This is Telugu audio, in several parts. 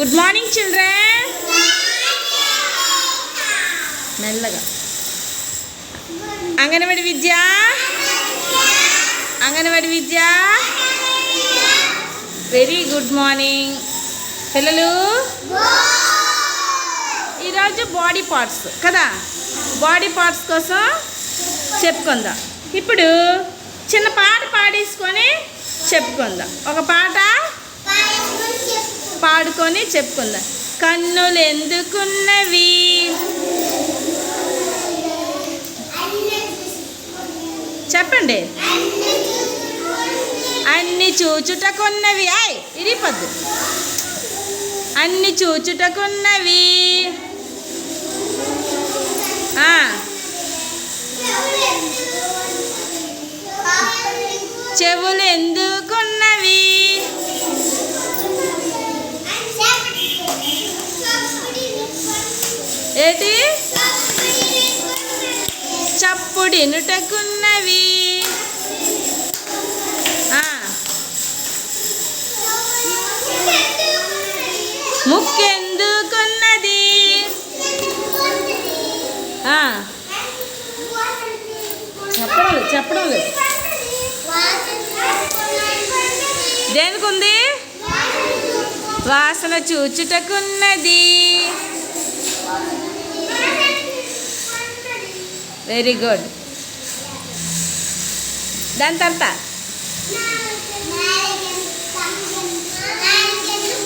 గుడ్ మార్నింగ్ చిల్డ్రన్ మెల్లగా. అంగన్వాడి విద్య? అంగన్వాడి విద్య? వెరీ గుడ్ మార్నింగ్ పిల్లలు? ఈరోజు బాడీ పార్ట్స్ కదా? బాడీ పార్ట్స్ కోసం చెప్పుకుందాం. ఇప్పుడు చిన్న పాట పాడేసుకొని చెప్పుకుందాం. ఒక పాట? పాడుకొని చెప్పుకుందాం. కన్నులు ఎందుకున్నవి చెప్పండి. అన్ని చూచుటకున్నవి. ఆయ్ ఇరిపద్దు అన్ని చూచుటకున్నవి. చెవులు ఎందుకున్నవి ఏటి? చప్పుడినుటకున్నవి ముక్కెందుకున్నది చెప్పడం లేదు చెప్పడం లేదు దేనికి ఉంది వాసన చూచుటకున్నది. వెరీ గుడ్ దాని తర్వాత?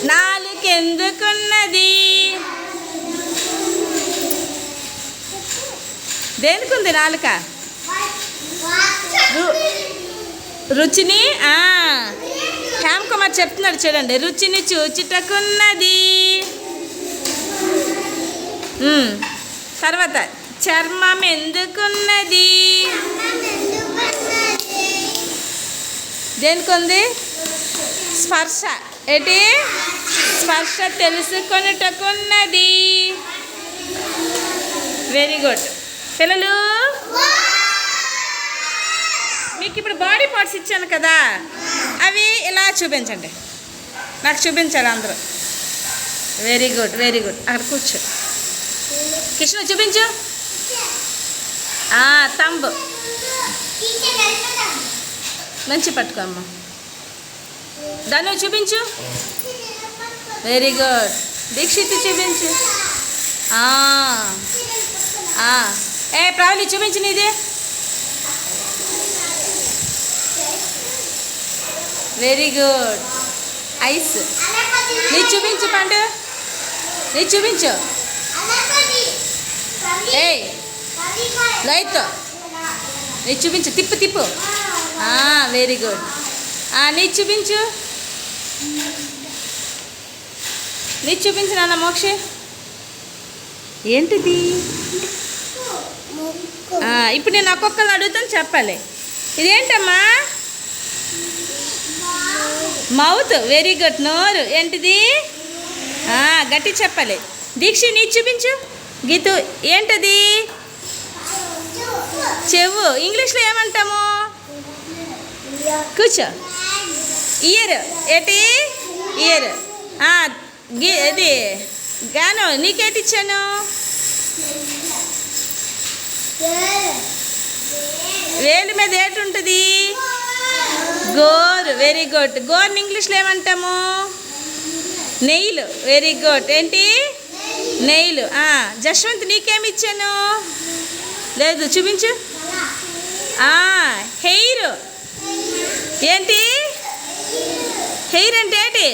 నాలుకెందుకున్నది దేనికి ఉంది నాలుక? రు- రుచిని? ఆ, శ్యామ్ కుమార్ చెప్తున్నాడు చూడండి. రుచిని చూచిటకున్నది. తర్వాత. చర్మం ఎందుకున్నది దేనికుంది? స్పర్శ. ఏంటి? స్పర్శ తెలుసుకొనుటకున్నది. వెరీ గుడ్ పిల్లలు మీకు ఇప్పుడు బాడీ పార్ట్స్ ఇచ్చాను కదా? అవి ఇలా చూపించండి. నాకు చూపించాలి అందరూ. వెరీ గుడ్ వెరీ గుడ్ అక్కడ కూర్చో. కృష్ణ చూపించు. తంబు. మంచి పట్టుకో అమ్మ. దాన్ని చూపించు. వెరీ గుడ్ దీక్షిత్ చూపించు. ఏ ప్రావలి చూపించు నీది. వెరీ గుడ్ ఐస్ నీ చూపించు పండు. నీ చూపించు. ఏయ్. లైట్. నీ చూపించు తిప్పు తిప్పు. వెరీ గుడ్ నీ చూపించు. నీ చూపించు నాన్న మోక్షి. ఏంటిది? ఇప్పుడు నేను ఒక్కొక్కరు అడుగుతాను చెప్పాలి. ఇదేంటమ్మా? మౌత్. వెరీ గుడ్ నోరు. ఏంటిది? గట్టి చెప్పాలి. దీక్ష నీ చూపించు. గీతు ఏంటది? చెవు. ఇంగ్లీష్లో ఏమంటాము? కూర్చో. ఇయర్ ఏంటి? ఇయర్ గి ఇది గాను నీకేటి ఇచ్చాను? వేలు మీద ఏటి ఉంటుంది? గోర్. వెరీ గుడ్ గోర్ని ఇంగ్లీష్లో ఏమంటాము? నెయిల్ వెరీ గుడ్ ఏంటి? నెయిల్ జశ్వంత్ నీకేమి ఇచ్చాను? లేదు చూపించు. హెయిర్. ఏంటి? హెయిర్ అంటే ఏంటి?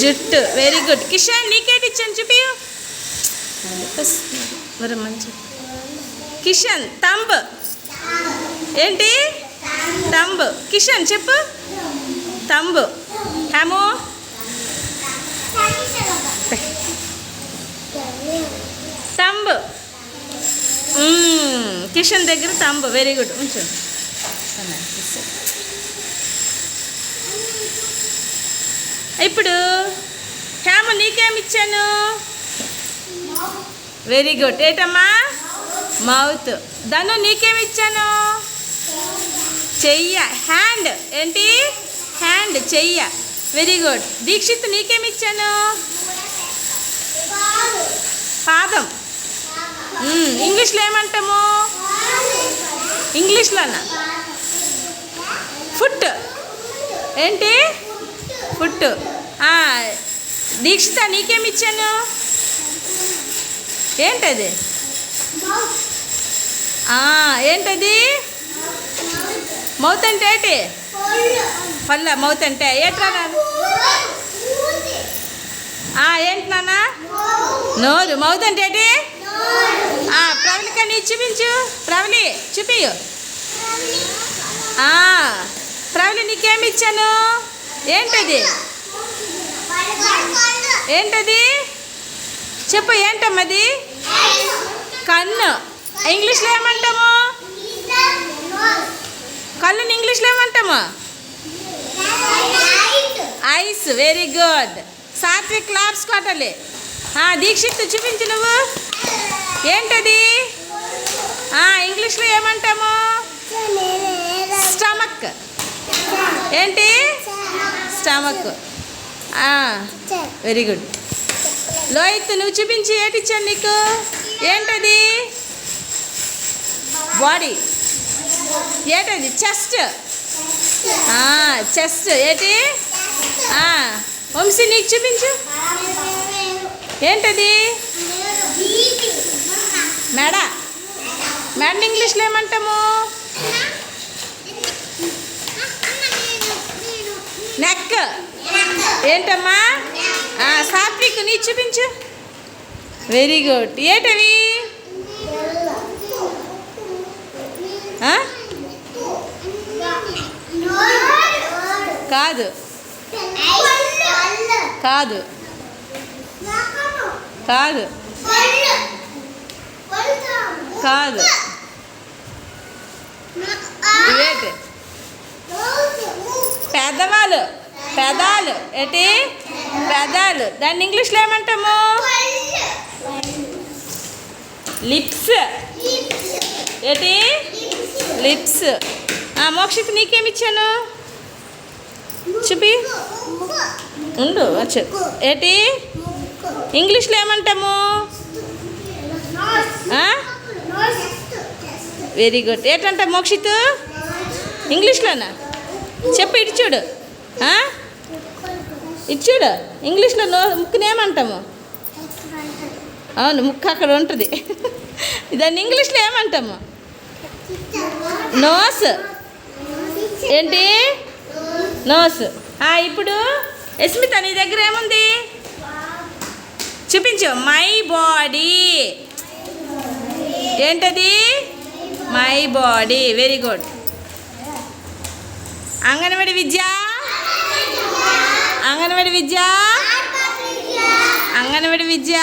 జుట్టు. వెరీ గుడ్ కిషన్ నీకేటి ఇచ్చాను చూపి. మరి మంచి కిషన్ తంబ్ ఏంటి? తంబ్ కిషన్ చెప్పు. తంబు హేమో. తంబ్ కిషన్ దగ్గర తంబు. వెరీ గుడ్ ఉంచు. ఇప్పుడు హేమ నీకేమి ఇచ్చాను? వెరీ గుడ్ ఏటమ్మా? మౌత్ ధను నీకేమి ఇచ్చాను? చెయ్య. హ్యాండ్ ఏంటి? హ్యాండ్ చెయ్య. వెరీ గుడ్ దీక్షిత్ నీకేమి ఇచ్చాను? పాదం. ఇంగ్లీష్లో ఏమంటాము? ఇంగ్లీష్లోనా? ఫుట్. ఏంటి? ఫుట్. దీక్షిత నీకేమి ఇచ్చాను? ఏంటది? ఏంటది? మౌత్ అంటే ఏంటి? పళ్ళ మౌత్ అంటే. ఏట్రా ఏంటి నాన్న? నోరు. మౌత్ అంటే ఏంటి? ఆ, ప్రవళిక నీ చూపించు. ప్రవళి చూపియు ఆ, ప్రవళి నీకేమి ఇచ్చాను? ఏంటది? ఏంటది? చెప్పు ఏంటమ్మది కన్ను. ఇంగ్లీష్లో ఏమంటాము? కళ్ళుని ఇంగ్లీష్లో ఏమంటాము? Eyes very good Satvik claps కొట్టాలి. దీక్షిత్ చూపించు నువ్వు ఏంటది ఇంగ్లీష్లో ఏమంటాము? స్టమక్. ఏంటి? స్టమక్. Very good. లోహిత్ నువ్వు చూపించి ఏటిచ్చాను నీకు? ఏంటది? బాడీ. ఏంటది? చెస్ట్. చెస్ట్. ఏంటి? వంశీ నీకు చూపించు. ఏంటది? మెడ. మెడ ఇంగ్లీష్లో ఏమంటాము? నెక్. ఏంటమ్మా? సాత్విక్ నీ చూపించు. వెరీ గుడ్ ఏంటవి కాదు. కాదు. కాదు. కాదు. ఇవేంటి పెదవాలు పెదాలు. ఏంటి? పెదాలు. దాన్ని ఇంగ్లీష్లో ఏమంటాము? లిప్స్. ఏంటి? లిప్స్. మోక్షిత్ నీకేమిచ్చాను? చూపి. ఉండు వచ్చు. ఏంటి? ఇంగ్లీష్లో ఏమంటాము? వెరీ గుడ్ ఏంటంట మోక్షిత్? ఇంగ్లీష్లోనా? చెప్పు ఇటు చూడు. ఇటు చూడు. ఇంగ్లీష్లో నో ముక్కుని ఏమంటాము? అవును ముక్కు అక్కడ ఉంటుంది. దాన్ని ఇంగ్లీష్లో ఏమంటాము? నోస్. ఏంటి? నోస్. ఆ, ఇప్పుడు యస్మిత నీ దగ్గర ఏముంది? చూపించు. మై బాడీ ఏంటది? My body very good anganwadi Vidya? Anganwadi Vidya? Anganwadi Vidya?